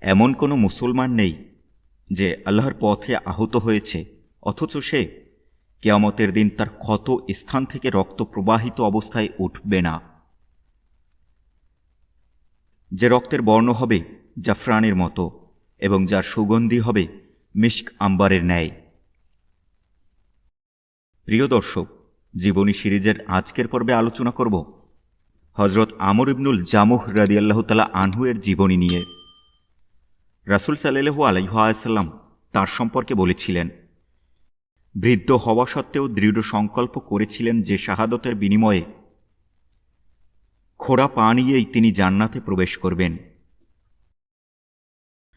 এমন কোনো মুসলমান নেই যে আল্লাহর পথে আহত হয়েছে, অথচ সে কেয়ামতের দিন তার ক্ষত স্থান থেকে রক্ত প্রবাহিত অবস্থায় উঠবে না। যে রক্তের বর্ণ হবে জাফরানের মতো এবং যার সুগন্ধি হবে মিস্ক আম্বারের ন্যায়। প্রিয় দর্শক, জীবনী সিরিজের আজকের পর্বে আলোচনা করব হজরত আমর ইবনুল জামুহ রাদিয়াল্লাহ তালা আনহু এর জীবনী নিয়ে। রাসুল সাল্লু আলাইহাসাল্লাম তার সম্পর্কে বলেছিলেন, বৃদ্ধ হওয়া সত্ত্বেও দৃঢ় সংকল্প করেছিলেন যে শাহাদতের বিনিময়ে খোড়া পা নিয়েই তিনি জান্নাতে প্রবেশ করবেন।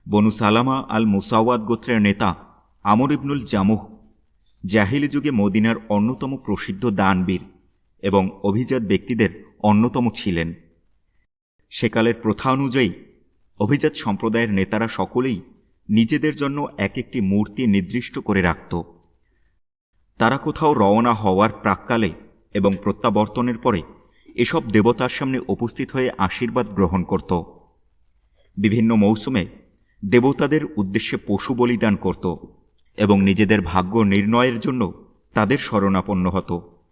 বনু সালামা আল মুসাওয়াদ গোত্রের নেতা আমর ইবনুল জামুহ জাহিলি যুগে মদিনার অন্যতম প্রসিদ্ধ দানবীর এবং অভিজাত ব্যক্তিদের অন্যতম ছিলেন। সেকালের প্রথা অনুযায়ী অভিজাত সম্প্রদায়ের নেতারা সকলেই নিজেদের জন্য এক একটি মূর্তি নির্দিষ্ট করে রাখত। তারা কোথাও রওনা হওয়ার প্রাককালে এবং প্রত্যাবর্তনের পরে এসব দেবতার সামনে উপস্থিত হয়ে আশীর্বাদ গ্রহণ করত। বিভিন্ন মৌসুমে দেবতাদের উদ্দেশ্যে পশু বলিদান করত এবং নিজেদের ভাগ্য নির্ণয়ের জন্য তাদের শরণাপন্ন হতো।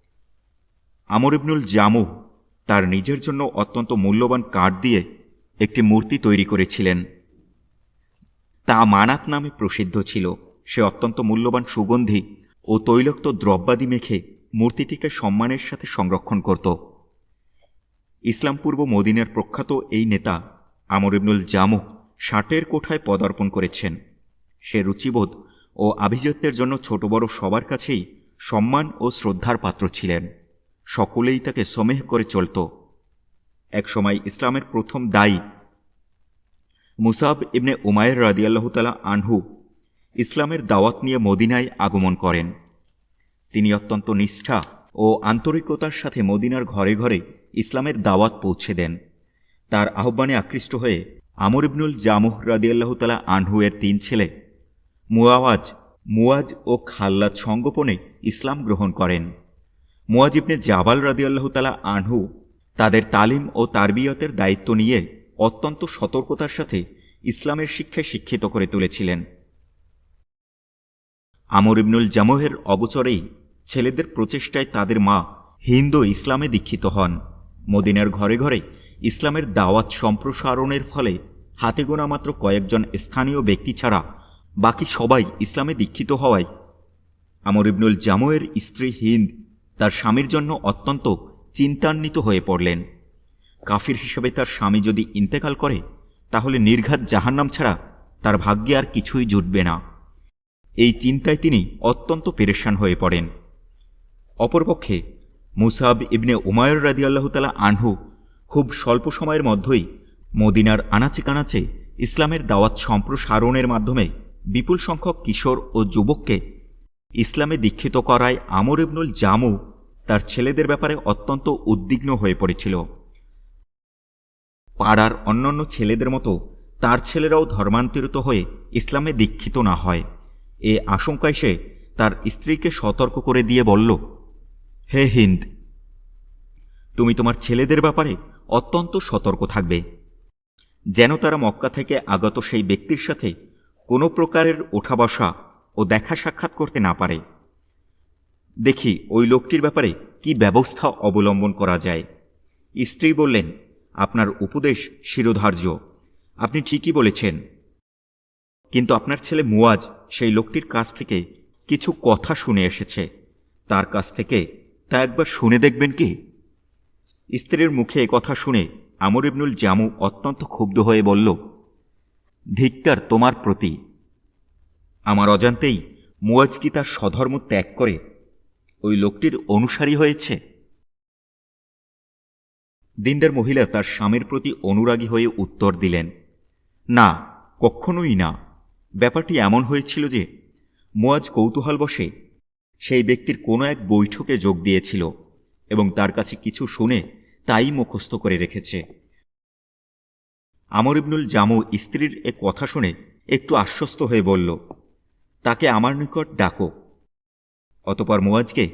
আমর ইবনুল জামু তার নিজের জন্য অত্যন্ত মূল্যবান কাঠ দিয়ে একটি মূর্তি তৈরি করেছিলেন। তা মানাত নামে প্রসিদ্ধ ছিল। সে অত্যন্ত মূল্যবান সুগন্ধি ও তৈলক্ত দ্রব্যাদি মেখে মূর্তিটিকে সম্মানের সাথে সংরক্ষণ করত। ইসলামপূর্ব মদিনার প্রখ্যাত এই নেতা আমর ইবনুল জামুহ ষাটের কোঠায় পদার্পণ করেছেন। সে রুচিবোধ ও আভিজাত্যের জন্য ছোট বড় সবার কাছেই সম্মান ও শ্রদ্ধার পাত্র ছিলেন। সকলেই তাকে সমেহ করে চলত। একসময় ইসলামের প্রথম দায়ী। মুসাব ইবনে উমায়ের রাদিয়াল্লাহতালা আনহু ইসলামের দাওয়াত নিয়ে মদিনায় আগমন করেন। তিনি অত্যন্ত নিষ্ঠা ও আন্তরিকতার সাথে মদিনার ঘরে ঘরে ইসলামের দাওয়াত পৌঁছে দেন। তার আহ্বানে আকৃষ্ট হয়ে আমর ইবনুল জামুহ রাদিয়াল্লাহতালা আনহু এর তিন ছেলে মুয়াওয়াজ মুয়াজ ও খাল্লাদ সঙ্গোপনে ইসলাম গ্রহণ করেন। মুয়াজ ইবনে জাবাল রাদিয়াল্লাহতালা আনহু তাদের তালিম ও তারবিয়তের দায়িত্ব নিয়ে অত্যন্ত সতর্কতার সাথে ইসলামের শিক্ষায় শিক্ষিত করে তুলেছিলেন। আমর ইবনুল জামোহের অগোচরেই ছেলেদের প্রচেষ্টায় তাদের মা হিন্দু ইসলামে দীক্ষিত হন। মদিনার ঘরে ঘরে ইসলামের দাওয়াত সম্প্রসারণের ফলে হাতে গোনা মাত্র কয়েকজন স্থানীয় ব্যক্তি ছাড়া বাকি সবাই ইসলামে দীক্ষিত হওয়ায় আমর ইবনুল জামোয়ের স্ত্রী হিন্দ তার স্বামীর জন্য অত্যন্ত চিন্তান্বিত হয়ে পড়লেন। কাফির হিসেবে তার স্বামী যদি ইন্তেকাল করে, তাহলে নির্ঘাত জাহান্নাম ছাড়া তার ভাগ্যে আর কিছুই জুটবে না। এই চিন্তায় তিনি অত্যন্ত পেরেশান হয়ে পড়েন। অপরপক্ষে মুসাব ইবনে উমায়র রাদি আল্লাহতালা আনহু খুব স্বল্প সময়ের মধ্যেই মদিনার আনাচে কানাচে ইসলামের দাওয়াত সম্প্রসারণের মাধ্যমে বিপুল সংখ্যক কিশোর ও যুবককে ইসলামে দীক্ষিত করায় আমর ইবনুল জামু তার ছেলেদের ব্যাপারে অত্যন্ত উদ্বিগ্ন হয়ে পড়েছিল। পাড়ার অন্যান্য ছেলেদের মতো তার ছেলেরাও ধর্মান্তরিত হয়ে ইসলামে দীক্ষিত না হয়। এ আশঙ্কায় সে তার স্ত্রীকে সতর্ক করে দিয়ে বলল, হে হিন্দ, তুমি তোমার ছেলেদের ব্যাপারে অত্যন্ত সতর্ক থাকবে। যেন তারা মক্কা থেকে আগত সেই ব্যক্তির সাথে কোনো প্রকারের ওঠা বসা ও দেখা সাক্ষাৎ করতে না পারে। দেখি ওই লোকটির ব্যাপারে কি ব্যবস্থা অবলম্বন করা যায়। স্ত্রী বললেন, আপনার উপদেশ শিরোধার্য। আপনি ঠিকই বলেছেন। কিন্তু আপনার ছেলে মুয়াজ সেই লোকটির কাছ থেকে কিছু কথা শুনে এসেছে। তার কাছ থেকে তা একবার শুনে দেখবেন কি? স্ত্রীর মুখে এ কথা শুনে আমর ইবনুল জামু অত্যন্ত ক্ষুব্ধ হয়ে বলল ধিক্কার তোমার প্রতি। আমার অজান্তেই মুয়াজ কি তার স্বধর্ম ত্যাগ করে ওই লোকটির অনুসারী হয়েছে? দিনদার মহিলা তার স্বামীর প্রতি অনুরাগী হয়ে উত্তর দিলেন, না কখনোই না। ব্যাপারটি এমন হয়েছিল যে, মুয়াজ কৌতূহলবশে সেই ব্যক্তির কোনো এক বৈঠকে যোগ দিয়েছিল এবং তার কাছে কিছু শুনে তাই মুখস্থ করে রেখেছে। আমর ইবনুল জামু স্ত্রীর এ কথা শুনে একটু আশ্বস্ত হয়ে বলল, তাকে আমার নিকট ডাকো। অতপর মোয়াজকে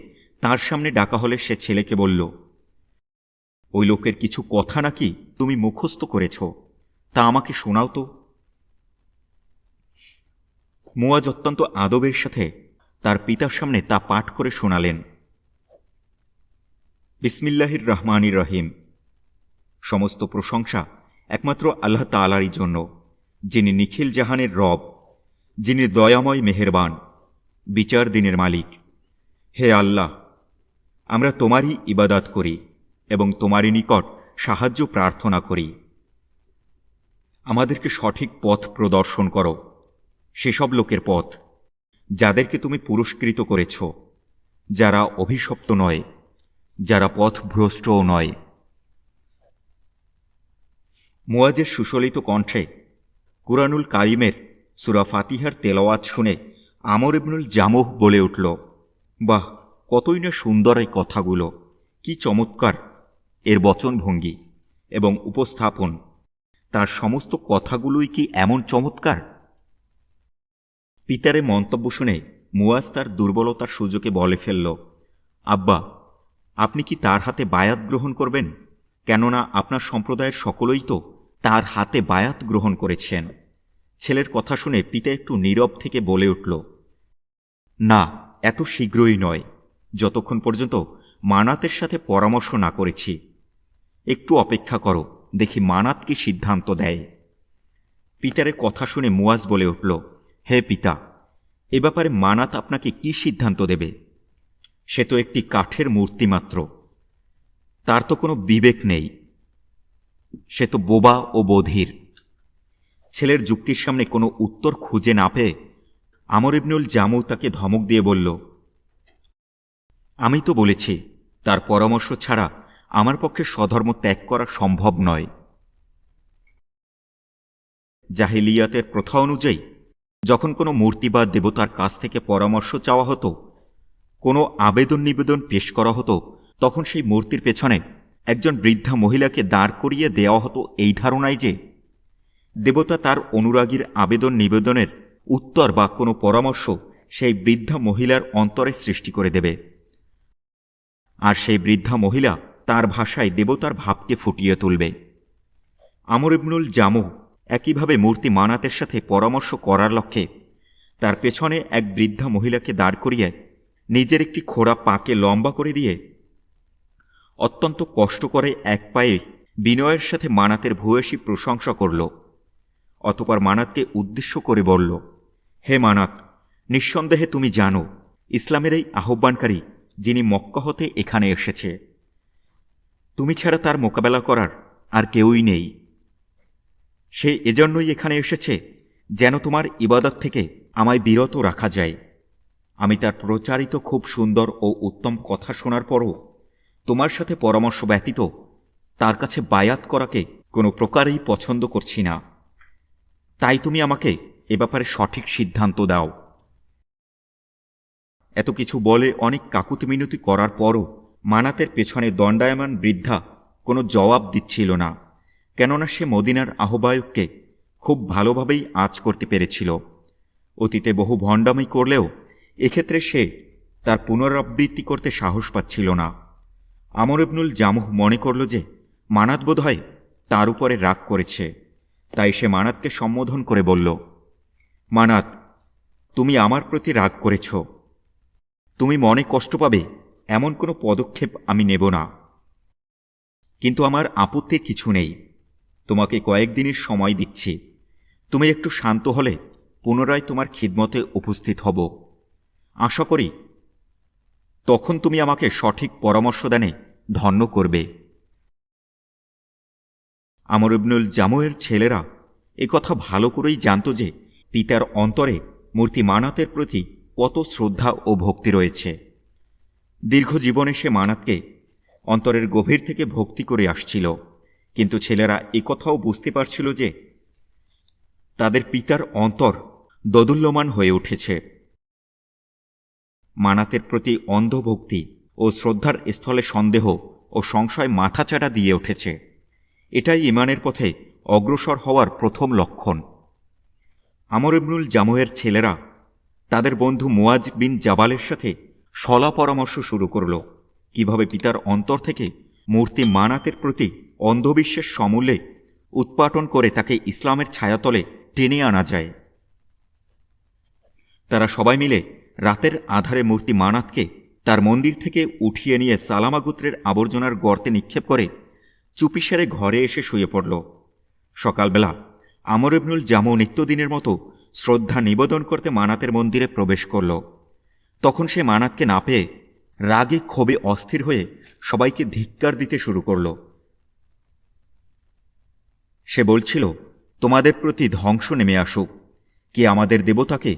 তার সামনে ডাকা হলে সে ছেলেকে বলল, ওই লোকের কিছু কথা নাকি তুমি মুখস্থ করেছ? তা আমাকে শোনাও তো। মুয়াজ অত্যন্ত আদবের সাথে তার পিতার সামনে তা পাঠ করে শোনালেন। বিসমিল্লাহির রহমানির রহিম। সমস্ত প্রশংসা একমাত্র আল্লাহ তালারই জন্য, যিনি নিখিল জাহানের রব, যিনি দয়াময় মেহেরবান, বিচার দিনের মালিক। হে আল্লাহ, আমরা তোমারই ইবাদাত করি এবং তোমারই নিকট সাহায্য প্রার্থনা করি। আমাদেরকে সঠিক পথ প্রদর্শন করো, সেসব লোকের পথ, যাদেরকে তুমি পুরস্কৃত করেছ, যারা অভিশপ্ত নয়, যারা পথ পথভ্রষ্টও নয়। মুয়াজের সুশলিত কণ্ঠে কুরানুল কারিমের সুরা ফাতিহার তেলাওয়াত শুনে আমর ইবনুল জামুহ বলে উঠল বাহ, কতই না সুন্দর এই কথাগুলো। কি চমৎকার। এর বচনভঙ্গি এবং উপস্থাপন। তার সমস্ত কথাগুলোই কি এমন চমৎকার? পিতারে মন্তব্য শুনে মুয়াজ তার দুর্বলতার সুযোগে বলে ফেলল, আব্বা, আপনি কি তার হাতে বায়াত গ্রহণ করবেন? কেননা আপনার সম্প্রদায়ের সকলেই তো তার হাতে বায়াত গ্রহণ করেছেন। ছেলের কথা শুনে পিতা একটু নীরব থেকে বলে উঠল, না এত শীঘ্রই নয়। যতক্ষণ পর্যন্ত মানাতের সাথে পরামর্শ না করেছি। একটু অপেক্ষা করো, দেখি মানাত কি সিদ্ধান্ত দেয়। পিতারের কথা শুনে মুয়াজ বলে উঠল, হে পিতা, এ ব্যাপারে মানাত আপনাকে কি সিদ্ধান্ত দেবে? সে তো একটি কাঠের মূর্তি মাত্র। তার তো কোনো বিবেক নেই। সে তো বোবা ও বধির। ছেলের যুক্তির সামনে কোনো উত্তর খুঁজে না পেয়ে আমর ইবনুল জামু তাকে ধমক দিয়ে বলল, আমি তো বলেছি, তার পরামর্শ ছাড়া আমার পক্ষে স্বধর্ম ত্যাগ করা সম্ভব নয়। জাহিলিয়াতের প্রথা অনুযায়ী, যখন কোনো মূর্তি বা দেবতার কাছ থেকে পরামর্শ চাওয়া হতো, কোনো আবেদন নিবেদন পেশ করা হতো, তখন সেই মূর্তির পেছনে একজন বৃদ্ধা মহিলাকে দাঁড় করিয়ে দেওয়া হতো এই ধারণায় যে, দেবতা তার অনুরাগীর আবেদন নিবেদনের উত্তর বা কোনো পরামর্শ সেই বৃদ্ধা মহিলার অন্তরে সৃষ্টি করে দেবে। আর সেই বৃদ্ধা মহিলা তার ভাষায় দেবতার ভাবকে ফুটিয়ে তুলবে। আমর ইবনুল জামু একইভাবে মূর্তি মানাতের সাথে পরামর্শ করার লক্ষ্যে তার পেছনে এক বৃদ্ধা মহিলাকে দাঁড় করিয়ে নিজের একটি খোড়া পাকে লম্বা করে দিয়ে অত্যন্ত কষ্ট করে এক পায়ে বিনয়ের সাথে মানাতের ভূয়সী প্রশংসা করল, অতপর মানাতকে উদ্দেশ্য করে বলল হে মানাত, নিঃসন্দেহে তুমি জানো, ইসলামের এই আহ্বানকারী যিনি মক্কা হতে এখানে এসেছে, তুমি ছাড়া তার মোকাবেলা করার আর কেউই নেই। সে এজন্যই এখানে এসেছে যেন তোমার ইবাদত থেকে আমায় বিরত রাখা যায়। আমি তার প্রচারিত খুব সুন্দর ও উত্তম কথা শোনার পরও তোমার সাথে পরামর্শ ব্যতীত তার কাছে বায়াত করাকে কোনো প্রকারেই পছন্দ করছি না। তাই তুমি আমাকে এ ব্যাপারে সঠিক সিদ্ধান্ত দাও। এত কিছু বলে অনেক কাকুতি মিনতি করার পরও মানাতের পেছনে দণ্ডায়মান বৃদ্ধা কোনো জবাব দিচ্ছিল না, কেননা সে মদিনার আহ্বায়ককে খুব ভালোভাবেই আজ করতে পেরেছিল। অতীতে বহু ভণ্ডামি করলেও এক্ষেত্রে সে তার পুনরাবৃত্তি করতে সাহস পাচ্ছিল না। আমর ইবনুল জামুহ মনে করল যে মানাত বোধ হয় তার উপরে রাগ করেছে, তাই সে মানাতকে সম্বোধন করে বলল মানাত, তুমি আমার প্রতি রাগ করেছ। তুমি মনে কষ্ট পাবে, এমন কোনো পদক্ষেপ আমি নেব না। কিন্তু আমার আপত্তির কিছু নেই। তোমাকে কয়েকদিনের সময় দিচ্ছি। তুমি একটু শান্ত হলে পুনরায় তোমার খিদমতে উপস্থিত হব। আশা করি, তখন তুমি আমাকে সঠিক পরামর্শ দানে ধন্য করবে। আমর ইবনুল জামুয়ের ছেলেরা কথা ভালো করেই জানত যে পিতার অন্তরে মূর্তি মানাতের প্রতি কত শ্রদ্ধা ও ভক্তি রয়েছে। দীর্ঘ জীবনে সে মানাতকে অন্তরের গভীর থেকে ভক্তি করে আসছিল, কিন্তু ছেলেরা কথাও বুঝতে পারছিল যে তাদের পিতার অন্তর দদুল্যমান হয়ে উঠেছে। মানাতের প্রতি অন্ধভক্তি ও শ্রদ্ধার স্থলে সন্দেহ ও সংশয় মাথাচাড়া দিয়ে উঠেছে। এটাই ইমানের পথে অগ্রসর হওয়ার প্রথম লক্ষণ। আমর ইবনুল জামুয়ের ছেলেরা তাদের বন্ধু মুয়াজ বিন জাবালের সাথে সলা পরামর্শ শুরু করল। কীভাবে পিতার অন্তর থেকে মূর্তি মানাতের প্রতি অন্ধবিশ্বাস সমূলে উৎপাটন করে তাকে ইসলামের ছায়াতলে টেনে আনা যায়। তারা সবাই মিলে রাতের আধারে মূর্তি মানাতকে তার মন্দির থেকে উঠিয়ে নিয়ে সালামা গোত্রের আবর্জনার গর্তে নিক্ষেপ করে চুপিসারে ঘরে এসে শুয়ে পড়ল। সকালবেলা আমর ইবনুল জামু নিত্যদিনের মতো শ্রদ্ধা নিবেদন করতে মানাতের মন্দিরে প্রবেশ করল। তখন সে মানাতকে না পেয়ে রাগে ক্ষোভে অস্থির হয়ে সবাইকে ধিক্কার দিতে শুরু করল। সে বলছিল, তোমাদের প্রতি ধ্বংস নেমে আসুক। কে আমাদের দেবতাকে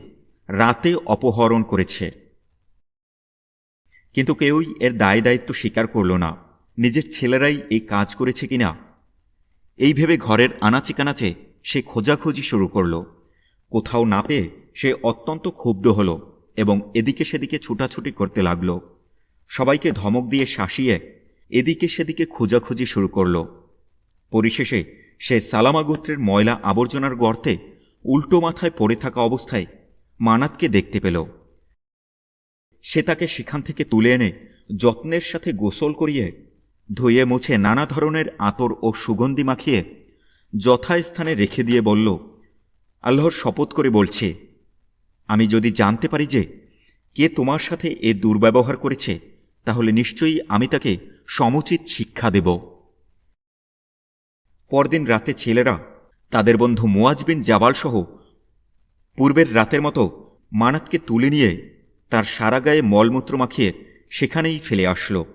রাতে অপহরণ করেছে। কিন্তু কেউই এর দায় দায়িত্ব স্বীকার করল না। নিজের ছেলেরাই এই কাজ করেছে কিনা? এই ভেবে ঘরের আনাচে কানাচে সে খোঁজাখুঁজি শুরু করল। কোথাও না পেয়ে সে অত্যন্ত ক্ষুব্ধ হল এবং এদিকে সেদিকে ছুটাছুটি করতে লাগল। সবাইকে ধমক দিয়ে শাসিয়ে এদিকে সেদিকে খোঁজাখুঁজি শুরু করল। পরিশেষে সে সালামা গোত্রের ময়লা আবর্জনার গর্তে উল্টো মাথায় পড়ে থাকা অবস্থায় মানাতকে দেখতে পেল। সে তাকে সেখান থেকে তুলে এনে যত্নের সাথে গোসল করিয়ে ধুয়ে মুছে নানা ধরনের আতর ও সুগন্ধি মাখিয়ে যথাস্থানে রেখে দিয়ে বলল, আল্লাহর শপথ করে বলছে, আমি যদি জানতে পারি যে কে তোমার সাথে এ দুর্ব্যবহার করেছে, তাহলে নিশ্চয়ই আমি তাকে সমুচিত শিক্ষা দেব। পরদিন রাতে ছেলেরা, তাদের বন্ধু মুয়াজ বিন জাবাল সহ পূর্বের রাতের মতো মানাতকে তুলে নিয়ে তার সারা গায়ে মলমূত্র মাখিয়ে সেখানেই ফেলে আসলো।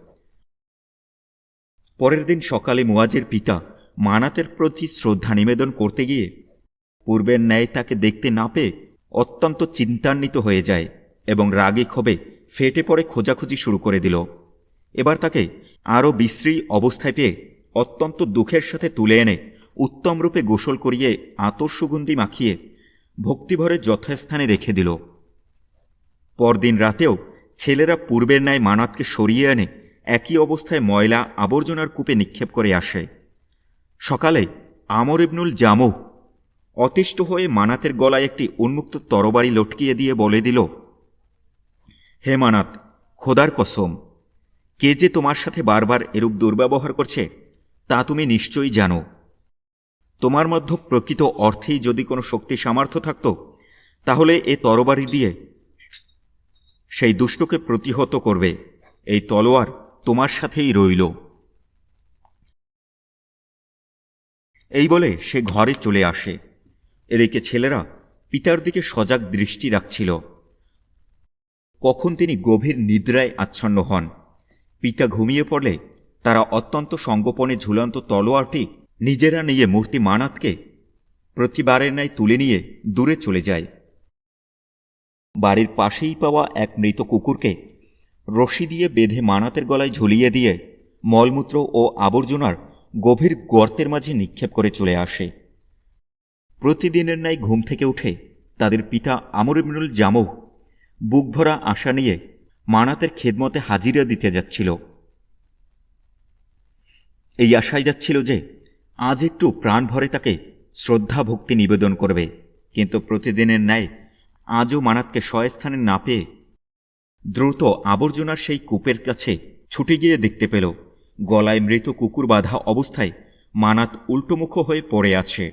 পরের দিন সকালে মুয়াজের পিতা মানাতের প্রতি শ্রদ্ধা নিবেদন করতে গিয়ে পূর্বের ন্যায় তাকে দেখতে না পেয়ে অত্যন্ত চিন্তান্বিত হয়ে যায় এবং রাগে ক্ষোভে ফেটে পড়ে খোঁজাখুঁজি শুরু করে দিল। এবার তাকে আরও বিশ্রী অবস্থায় পেয়ে অত্যন্ত দুঃখের সাথে তুলে এনে উত্তম রূপে গোসল করিয়ে আতর সুগন্ধি মাখিয়ে ভক্তিভরে যথাস্থানে রেখে দিল। পরদিন রাতেও ছেলেরা পূর্বের ন্যায় মানাতকে সরিয়ে এনে একই অবস্থায় ময়লা আবর্জনার কূপে নিক্ষেপ করে আসে। সকালে আমর ইবনুল জামু অতিষ্ঠ হয়ে মানাতের গলায় একটি উন্মুক্ত তরবারি লটকিয়ে দিয়ে বলে দিল, হে মানাত, খোদার কসম, কে যে তোমার সাথে বারবার এরূপ দুর্ব্যবহার করছে, তা তুমি নিশ্চয়ই জানো। তোমার মধ্যে প্রকৃত অর্থেই যদি কোনো শক্তি সামর্থ্য থাকত, তাহলে এ তরবারি দিয়ে সেই দুষ্টকে প্রতিহত করবে। এই তলোয়ার তোমার সাথেই রইল। এই বলে সে ঘরে চলে আসে। এদিকে ছেলেরা পিতার দিকে সজাগ দৃষ্টি রাখছিল। কখন তিনি গভীর নিদ্রায় আচ্ছন্ন হন। পিতা ঘুমিয়ে পড়লে তারা অত্যন্ত সঙ্গোপনে ঝুলন্ত তলোয়ারটি নিজেরা নিয়ে মূর্তি মানাতকে প্রতিবারের ন্যায় তুলে নিয়ে দূরে চলে যায়। বাড়ির পাশেই পাওয়া এক মৃত কুকুরকে রশি দিয়ে বেঁধে মানাতের গলায় ঝুলিয়ে দিয়ে মলমূত্র ও আবর্জনার গভীর গর্তের মাঝে নিক্ষেপ করে চলে আসে। প্রতিদিনের ন্যায় ঘুম থেকে উঠে তাদের পিতা আমর ইবনুল জামহ বুক ভরা আশা নিয়ে মানাতের খেদমতে হাজিরা দিতে যাচ্ছিল। এই আশায় যাচ্ছিল যে আজ একটু প্রাণ ভরে তাকে শ্রদ্ধা ভক্তি নিবেদন করবে, কিন্তু প্রতিদিনের ন্যায় আজও মানাতকে স্বস্থানে না পেয়ে দ্রুত আবর্জনার সেই কূপের কাছে ছুটে গিয়ে দেখতে পেল। গলায় মৃত কুকুর বাঁধা অবস্থায় মানাত উল্টোমুখ হয়ে পড়ে আছে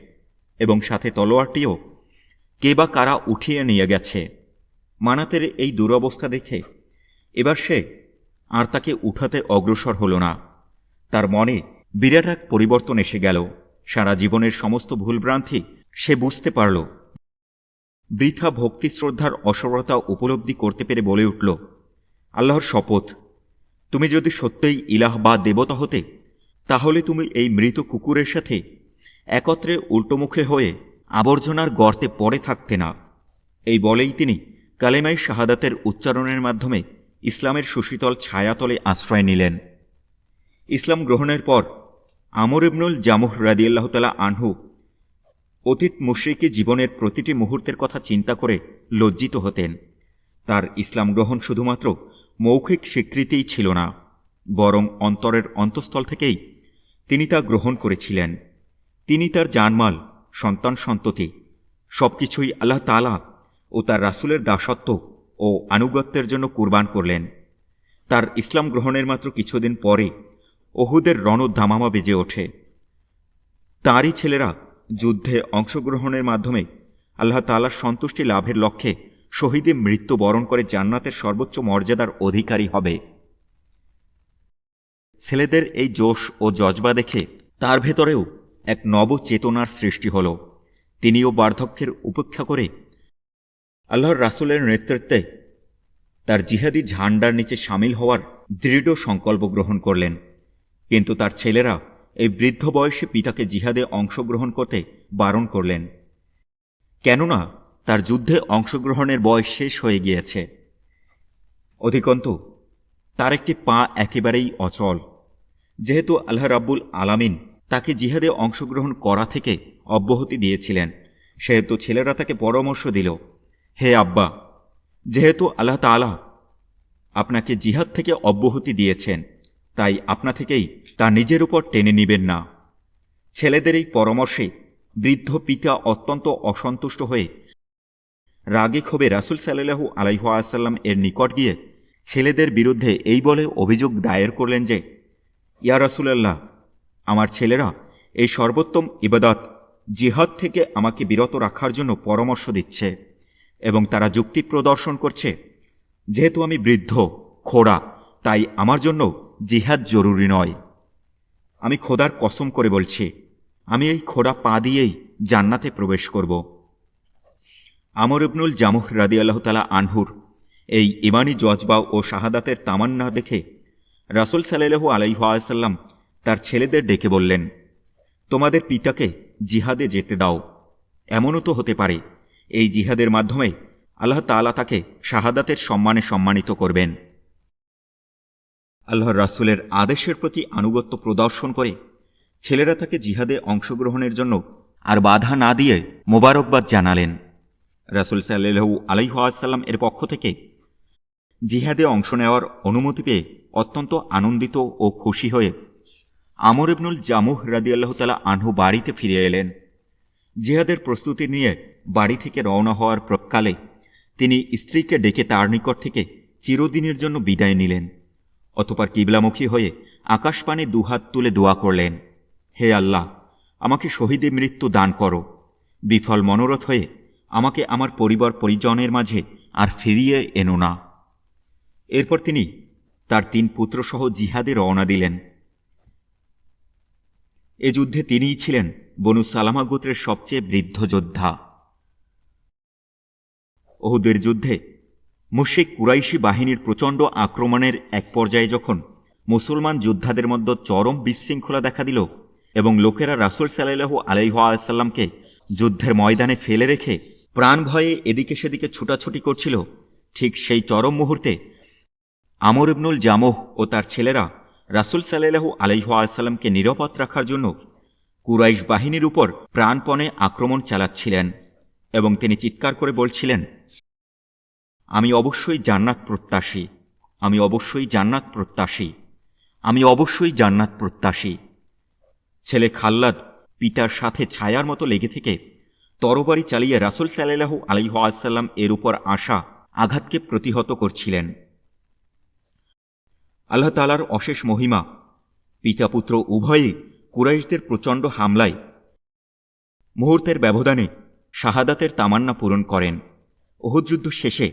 এবং সাথে তলোয়ারটিও কে বা কারা উঠিয়ে নিয়ে গেছে। মানাতের এই দুরবস্থা দেখে এবার সে আর তাকে উঠাতে অগ্রসর হল না। তার মনে বিরাট এক পরিবর্তন এসে গেল। সারা জীবনের সমস্ত ভুলভ্রান্তি সে বুঝতে পারল। বৃথা ভক্তি শ্রদ্ধার অসরতা উপলব্ধি করতে পেরে বলে উঠল, আল্লাহর শপথ তুমি যদি সত্যই ইলাহ বা দেবতা হতে, তাহলে তুমি এই মৃত কুকুরের সাথে একত্রে উল্টোমুখে হয়ে আবর্জনার গর্তে পড়ে থাকতে না। এই বলেই তিনি কালেমাই শাহাদাতের উচ্চারণের মাধ্যমে ইসলামের সুশীতল ছায়াতলে আশ্রয় নিলেন। ইসলাম গ্রহণের পর আমর ইবনুল জামুহ রাদিয়াল্লাহতালা আনহু অতীত মুশ্রিকি জীবনের প্রতিটি মুহূর্তের কথা চিন্তা করে লজ্জিত হতেন। তার ইসলাম গ্রহণ শুধুমাত্র মৌখিক স্বীকৃতিই ছিল না, বরং অন্তরের অন্তঃস্থল থেকেই তিনি তা গ্রহণ করেছিলেন। তিনি তার জানমাল, সন্তান সন্ততি সব কিছুই আল্লাহ তালা ও তার রাসুলের দাসত্ব ও আনুগত্যের জন্য কুরবান করলেন। তার ইসলাম গ্রহণের মাত্র কিছুদিন পরে ওহুদের রণধামামা বেজে ওঠে। তারই ছেলেরা যুদ্ধে অংশগ্রহণের মাধ্যমে আল্লাহ তালার সন্তুষ্টি লাভের লক্ষ্যে শহীদে মৃত্যু বরণ করে জান্নাতের সর্বোচ্চ মর্যাদার অধিকারী হবে। ছেলেদের এই জোশ ও জজবা দেখে তার ভেতরেও এক নব চেতনার সৃষ্টি হল। তিনিও বার্ধক্যের উপেক্ষা করে আল্লাহর রাসুলের নেতৃত্বে তার জিহাদি ঝান্ডার নিচে সামিল হওয়ার দৃঢ় সংকল্প গ্রহণ করলেন। কিন্তু তার ছেলেরা এই বৃদ্ধ বয়সে পিতাকে জিহাদে অংশগ্রহণ করতে বারণ করলেন। কেননা তার যুদ্ধে অংশগ্রহণের বয়স শেষ হয়ে গিয়েছে। অধিকন্তু, তার একটি পা একেবারেই অচল। যেহেতু আল্লাহ রাব্বুল আলামিন তাকে জিহাদে অংশগ্রহণ করা থেকে অব্যাহতি দিয়েছিলেন, সেহেতু ছেলেরা তাকে পরামর্শ দিল, হে আব্বা, যেহেতু আল্লাহ তাআলা আপনাকে জিহাদ থেকে অব্যাহতি দিয়েছেন, তাই আপনা থেকেই তা নিজের উপর টেনে নিবেন না। ছেলেদের এই পরামর্শে বৃদ্ধ পিতা অত্যন্ত অসন্তুষ্ট হয়ে রাগে ক্ষোভে রাসুল সাল্লাহু আলাইহাসাল্লাম এর নিকট গিয়ে ছেলেদের বিরুদ্ধে এই বলে অভিযোগ দায়ের করলেন যে, ইয়া রাসুলাল্লাহ, আমার ছেলেরা এই সর্বোত্তম ইবাদত জিহাদ থেকে আমাকে বিরত রাখার জন্য পরামর্শ দিচ্ছে এবং তারা যুক্তি প্রদর্শন করছে। যেহেতু আমি বৃদ্ধ, খোড়া, তাই আমার জন্য জিহাদ জরুরি নয়। আমি খোদার কসম করে বলছি, আমি এই খোড়া পা দিয়েই জান্নাতে প্রবেশ করব। আমর ইবনুল জামুহ রাদি আল্লাহ তালা আনহুর এই ইমানি জজবা ও শাহাদাতের তামান্না দেখে রাসুল সাল্লাহু আলাইহাসাল্লাম তার ছেলেদের ডেকে বললেন, তোমাদের পিতাকে জিহাদে যেতে দাও। এমনও তো হতে পারে, এই জিহাদের মাধ্যমে আল্লাহ তাআলা তাকে শাহাদাতের সম্মানে সম্মানিত করবেন। আল্লাহর রাসুলের আদেশের প্রতি আনুগত্য প্রদর্শন করে ছেলেরা তাকে জিহাদে অংশগ্রহণের জন্য আর বাধা না দিয়ে মোবারকবাদ জানালেন। রাসুল সাল্লু আলাইহাসাল্লাম এর পক্ষ থেকে জিহাদে অংশ নেওয়ার অনুমতি পেয়ে অত্যন্ত আনন্দিত ও খুশি হয়ে আমর ইবনুল জামুহ রাদিয়াল্লাহ তালা আনহু বাড়িতে ফিরে এলেন। জিহাদের প্রস্তুতি নিয়ে বাড়ি থেকে রওনা হওয়ার প্রকালে তিনি স্ত্রীকে ডেকে তার নিকট থেকে চিরদিনের জন্য বিদায় নিলেন, অতপর কিবলামুখী হয়ে আকাশপানে দুহাত তুলে দোয়া করলেন, হে আল্লাহ, আমাকে শহীদে মৃত্যু দান করো। বিফল মনোরথ হয়ে আমাকে আমার পরিবার পরিজনের মাঝে আর ফিরিয়ে এনো না। এরপর তিনি তার তিন পুত্রসহ জিহাদে রওনা দিলেন। এ যুদ্ধে তিনিই ছিলেন বনু সালামা গোত্রের সবচেয়ে বৃদ্ধ যোদ্ধা। ওহুদের যুদ্ধে মুশিক কুরাইশি বাহিনীর প্রচণ্ড আক্রমণের এক পর্যায়ে যখন মুসলমান যোদ্ধাদের মধ্যে চরম বিশৃঙ্খলা দেখা দিল এবং লোকেরা রাসুল সাল্লাহু আলাইহাসাল্লামকে যুদ্ধের ময়দানে ফেলে রেখে প্রাণ ভয়ে এদিকে সেদিকে ছুটাছুটি করছিল, ঠিক সেই চরম মুহূর্তে আমর ইবনুল জামোহ ও তার ছেলেরা রাসুল সাল্লাহু আলাইহাসাল্লামকে নিরাপদ রাখার জন্য কুরাইশ বাহিনীর উপর প্রাণপণে আক্রমণ চালাচ্ছিলেন এবং তিনি চিৎকার করে বলছিলেন, আমি অবশ্যই জান্নাত প্রত্যাশী, আমি অবশ্যই জান্নাত প্রত্যাশী, আমি অবশ্যই জান্নাত প্রত্যাশী। ছেলে খাল্লাদ পিতার সাথে ছায়ার মতো লেগে থেকে তরবারি চালিয়ে রাসুল সাল্লাহু আলাইহাসাল্লাম এর উপর আসা আঘাতকে প্রতিহত করছিলেন। আল্লাহ তালার অশেষ মহিমা পিতা পুত্র উভয়ই কুরাইশদের প্রচণ্ড হামলায় মুহূর্তের ব্যবধানে শাহাদাতের তামান্না পূরণ করেন। যুদ্ধ শেষে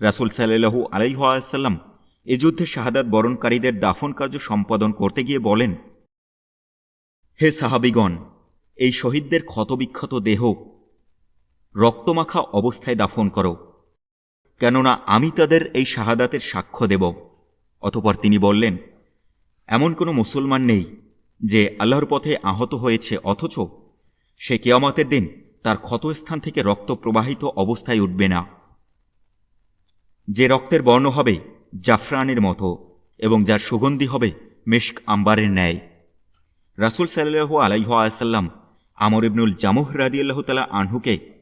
রাসুল সাল্লাহু আলাইহাসাল্লাম এ যুদ্ধে শাহাদাত বরণকারীদের দাফন কার্য সম্পাদন করতে গিয়ে বলেন, হে সাহাবিগণ, এই শহীদদের ক্ষতবিক্ষত দেহ রক্তমাখা অবস্থায় দাফন করো। কেননা আমি তাদের এই শাহাদাতের সাক্ষ্য দেব। অতপর তিনি বললেন, এমন কোনো মুসলমান নেই যে আল্লাহর পথে আহত হয়েছে অথচ সে কেয়ামতের দিন তার ক্ষতস্থান থেকে রক্ত প্রবাহিত অবস্থায় উঠবে না। যে রক্তের বর্ণ হবে জাফরানের মতো এবং যার সুগন্ধি হবে মেশক আম্বারের ন্যায়। রাসুল সাল্লাহ আলাইহাসাল্লাম আমর ইবনুল জামুহ রাদিয়াল্লাহ তালা আনহুকে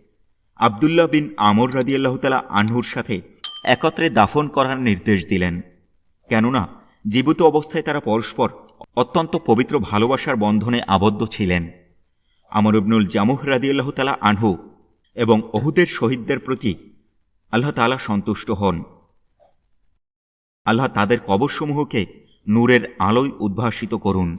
আবদুল্লাহ বিন আমর রাদিয়াল্লাহ তালা আনহুর সাথে একত্রে দাফন করার নির্দেশ দিলেন। কেননা, জীবিত অবস্থায় তারা পরস্পর অত্যন্ত পবিত্র ভালোবাসার বন্ধনে আবদ্ধ ছিলেন। আমর ইবনুল জামুহ রাদিয়াল্লাহ তালা আনহু এবং অহুদের শহীদদের প্রতি আল্লাহ তালা সন্তুষ্ট হন। আল্লাহ তাদের কবরসমূহকে নূরের আলোয় উদ্ভাসিত করুন।